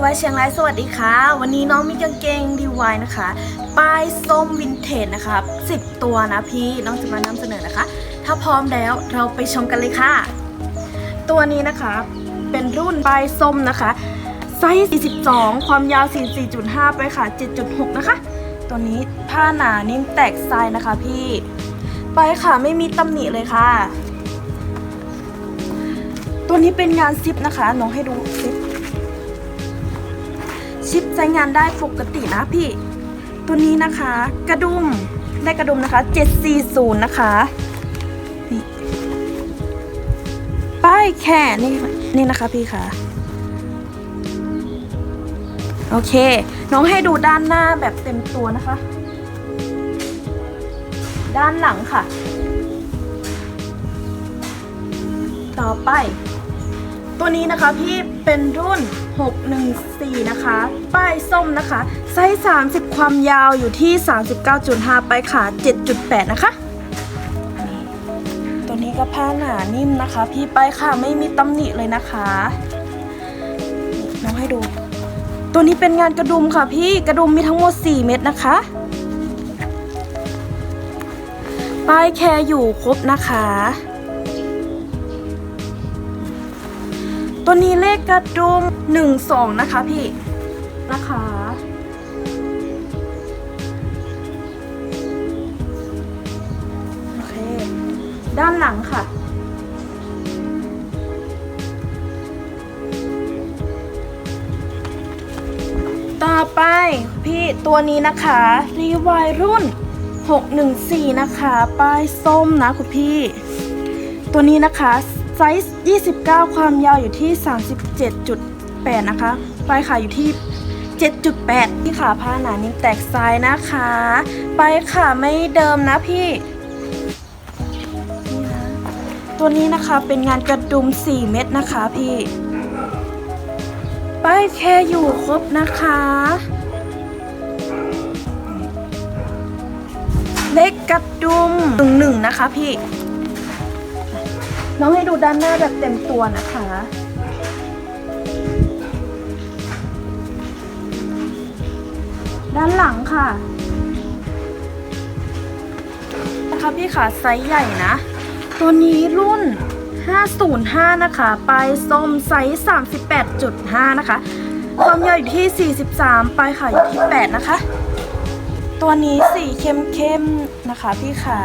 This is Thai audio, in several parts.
ยินดีไวเชียงรายสวัสดีค่ะ วันนี้น้องมีกางเกงดีไวนะคะ ป้ายส้มวินเทจนะคะ10 ตัวนะพี่น้องจะมานำเสนอนะคะ ถ้าพร้อมแล้วเราไปชมกันเลยค่ะ ตัวนี้นะคะเป็นรุ่นป้ายส้มนะคะไซส์42 ความยาว 44.5 ไปค่ะ 7.6 นะคะ ตัวนี้ผ้าหนานิ่มแตกทรายนะคะพี่ ไปค่ะไม่มีตำหนิเลยค่ะ ตัวนี้เป็นงานซิปนะคะน้องให้ดูซิป ชิปใช้งานได้ปกตินะพี่ ตัวนี้นะคะ กระดุมได้กระดุมนะคะ 740 นะคะนี่ป้ายแค่นี่นี่นะคะพี่ค่ะโอเค น้องให้ดูด้านหน้าแบบเต็มตัวนะคะ ด้านหลังค่ะ ต่อไป ตัวนี้นะคะพี่เป็นรุ่น 614 นะคะ ป้ายส้มนะคะ ไซส์ 30 ความยาวอยู่ที่ 39.5 ไปขา 7.8 นะคะ ตัวนี้ก็ผ้าหนานิ่มนะคะ พี่ไปค่ะไม่มีตำหนิเลยนะคะน้องให้ดู ตัวนี้เป็นงานกระดุมค่ะพี่กระดุมมีทั้งหมด 4 เม็ดนะคะ ป้ายแคร์อยู่ครบนะคะ ตัวนี้เลขกระดุมหนึ่งสองนะคะพี่นะคะ โอเค ด้านหลังค่ะ ต่อไปพี่ตัวนี้นะคะ รีวายรุ่น 614 นะคะ ป้ายส้มนะคุณพี่ ตัวนี้นะคะ ไซส์ 29 ความยาวอยู่ที่ 37.8 นะคะ ปลายขาอยู่ที่ 7.8 ที่ขาผ้าหนานิ่มแตกซ้ายนะคะ ปลายขาไม่เดิมนะพี่นี่นะตัวนี้นะคะเป็นงานกระดุม 4 เม็ดนะคะพี่ ป้ายแค่อยู่ครบนะคะเล็กกระดุมหนึ่งหนึ่งนะคะพี่ น้องให้ดูด้านหน้าแบบเต็มตัวนะคะ ด้านหลังค่ะนะคะพี่ขาไซส์ใหญ่นะ ตัวนี้รุ่น 505 นะคะปลายส้มไซส์ 38.5 นะคะ ความยาวอยู่ที่ 43 ปลายขาอยู่ที่ 8 นะคะ ตัวนี้สีเข้มๆนะคะพี่ขา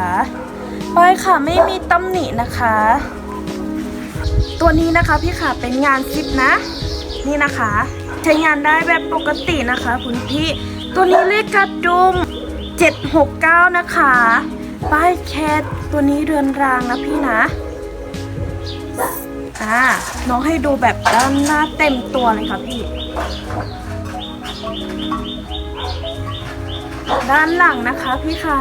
ปลายขาไม่มีตำหนินะคะ ตัวนี้นะคะพี่ขาเป็นงานซิปนะ นี่นะคะ ใช้งานได้แบบปกตินะคะ คุณพี่ตัวนี้เลขกระดุม 769 นะคะ ป้ายแคทตัวนี้เรือนรางนะพี่นะอ่าน้องให้ดูแบบด้านหน้าเต็มตัวเลยค่ะพี่ ด้านหลังนะคะพี่ขา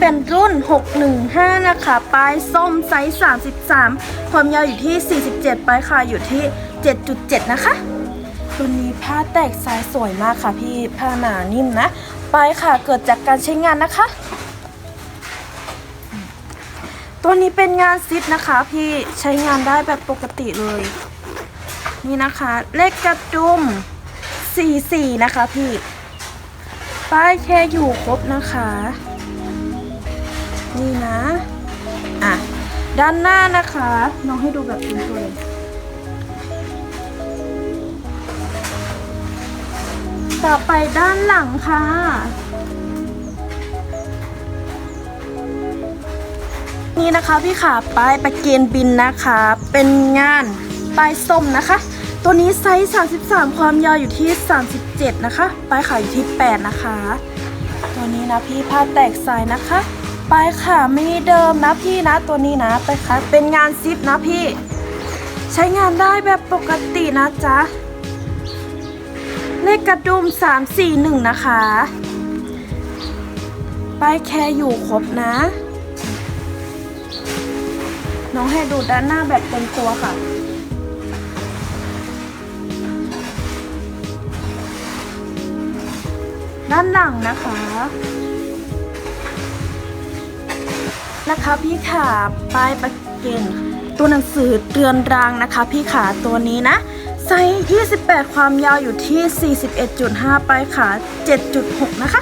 เป็นรุ่น 615 นะคะปลายส้มไซส์ 33 ความยาวอยู่ที่ 47 ปลายขาอยู่ที่ 7.7 นะคะ ตัวนี้ผ้าแตกสายสวยมากค่ะพี่ ผ้าหนานิ่มนะ ปลายขาเกิดจากการใช้งานนะคะ ตัวนี้เป็นงานซิปนะคะพี่ใช้งานได้แบบปกติเลย นี่นะคะ เลขกระดุม 44 นะคะพี่ ป้ายแค่อยู่ครบนะคะ นี่นะ อะ ด้านหน้านะคะ น้องให้ดูแบบเป็นตัวเลยต่อไปด้านหลังค่ะ นี่นะคะพี่ขาป้ายประเกนบินนะคะ เป็นงานป้ายส้มนะคะ ตัวนี้ไซส์ 33 ความยาวอยู่ที่ 37 นะคะ ป้ายขาอยู่ที่ 8 นะคะ ตัวนี้นะพี่ผ้าแตกสายนะคะ ไปลายขาไม่เดิมนะพี่นะตัวนี้นะไปค่ะเป็นงานซิปนะพี่ ใช้งานได้แบบปกตินะจ๊ะเลขกระดุม341 นะคะ ป้ายแคร์อยู่ครบนะ น้องให้ดูด้านหน้าแบบเต็มตัวค่ะ ด้านหลังนะคะ นะคะพี่ขาป้ายประเกนตัวหนังสือเตือนรางนะคะพี่ขาตัวนี้นะไซส์28 ความยาวอยู่ที่ 41.5ไปขา 7.6 นะคะ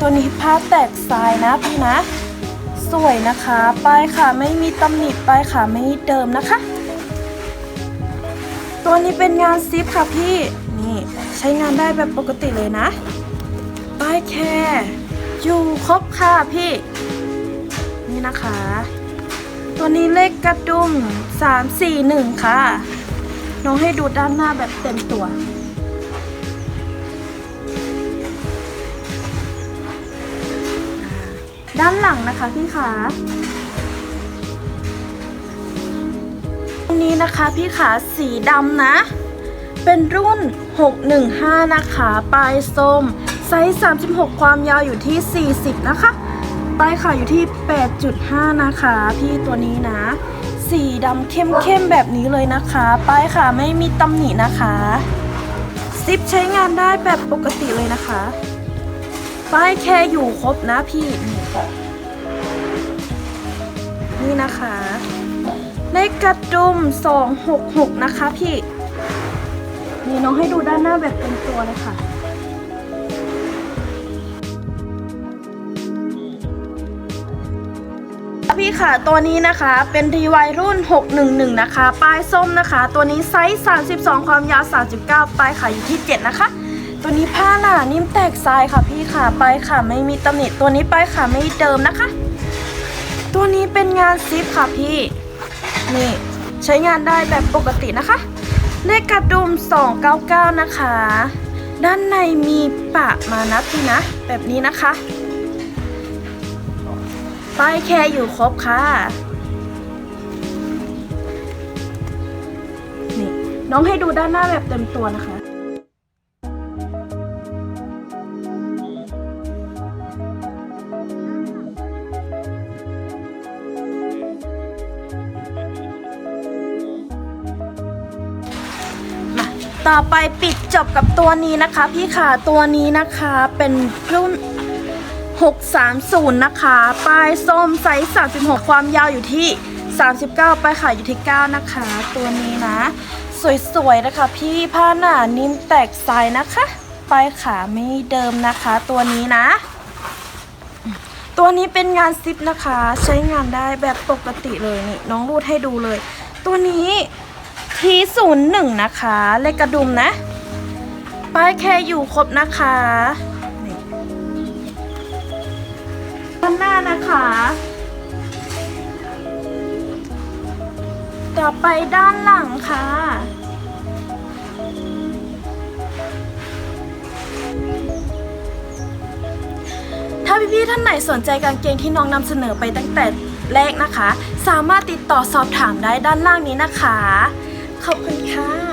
ตัวนี้ผ้าแตกทรายนะพี่นะ สวยนะคะป้ายขาไม่มีตำหนิป้ายขาไม่เดิมนะคะ ตัวนี้เป็นงานซิปค่ะพี่ นี่ใช้งานได้แบบปกติเลยนะ ป้ายแคร์อยู่ครบค่ะพี่ นะคะ ตัวนี้เลขกระดุม341 ค่ะ น้องให้ดูด้านหน้าแบบเต็มตัว ด้านหลังนะคะพี่ขาตรงนี้นะคะพี่ขาสีดำนะ เป็นรุ่น 615 นะคะ ปลายส้ม ไซส์ 36 ความยาวอยู่ที่ 40 นะคะ ปลายขาอยู่ที่ 8.5 นะคะ พี่ตัวนี้นะ สีดำเข้มๆแบบนี้เลยนะคะปลายขาไม่มีตำหนินะคะซิปใช้งานได้แบบปกติเลยนะคะ ป้ายแค่อยู่ครบนะพี่ นี่นะคะเลขกระดุม 266 นะคะพี่ นี่น้องให้ดูด้านหน้าแบบเต็มตัวเลยค่ะ พี่ค่ะ ตัวนี้นะคะเป็นรีวรุ่น 611 นะคะ ป้ายส้มนะคะ ตัวนี้ไซส์ 32 ความยาว 39ป้ายค่ะอยู่ที่ 7 นะคะ ตัวนี้ผ้าหนานิ่มแตกทรายค่ะพี่ค่ะป้ายค่ะไม่มีตำหนิตัวนี้ป้ายค่ะไม่เดิมนะคะ ตัวนี้เป็นงานซิปค่ะพี่นี่ใช้งานได้แบบปกตินะคะเลขกระดุม 299 นะคะ ด้านในมีปะมานะพี่นะ แบบนี้นะคะ ป้ายแคร์อยู่ครบค่ะ นี่ น้องให้ดูด้านหน้าแบบเต็มตัวนะคะมาต่อไปปิดจบกับตัวนี้นะคะ พี่ขาตัวนี้นะคะเป็นรุ่น 630 นะคะ ป้ายส้มไซส์36 ความยาวอยู่ที่ 39ป้ายขายอยู่ที่ 9 นะคะ ตัวนี้นะ สวยๆ นะคะ พี่ผ้าหนานิ่มแตกทรายนะคะ ป้ายขาไม่เดิมนะคะ ตัวนี้นะ ตัวนี้เป็นงานซิปนะคะ ใช้งานได้แบบปกติเลยนี่ น้องรูดให้ดูเลย ตัวนี้ทีศูนย์หนึ่งนะคะ เลขกระดุมนะ ป้ายแค่อยู่ครบนะคะ ด้านหน้านะคะ ต่อไปด้านหลังค่ะ ถ้าพี่ๆท่านไหนสนใจกางเกงที่น้องนำเสนอไปตั้งแต่แรกนะคะ สามารถติดต่อสอบถามได้ด้านล่างนี้นะคะ ขอบคุณค่ะ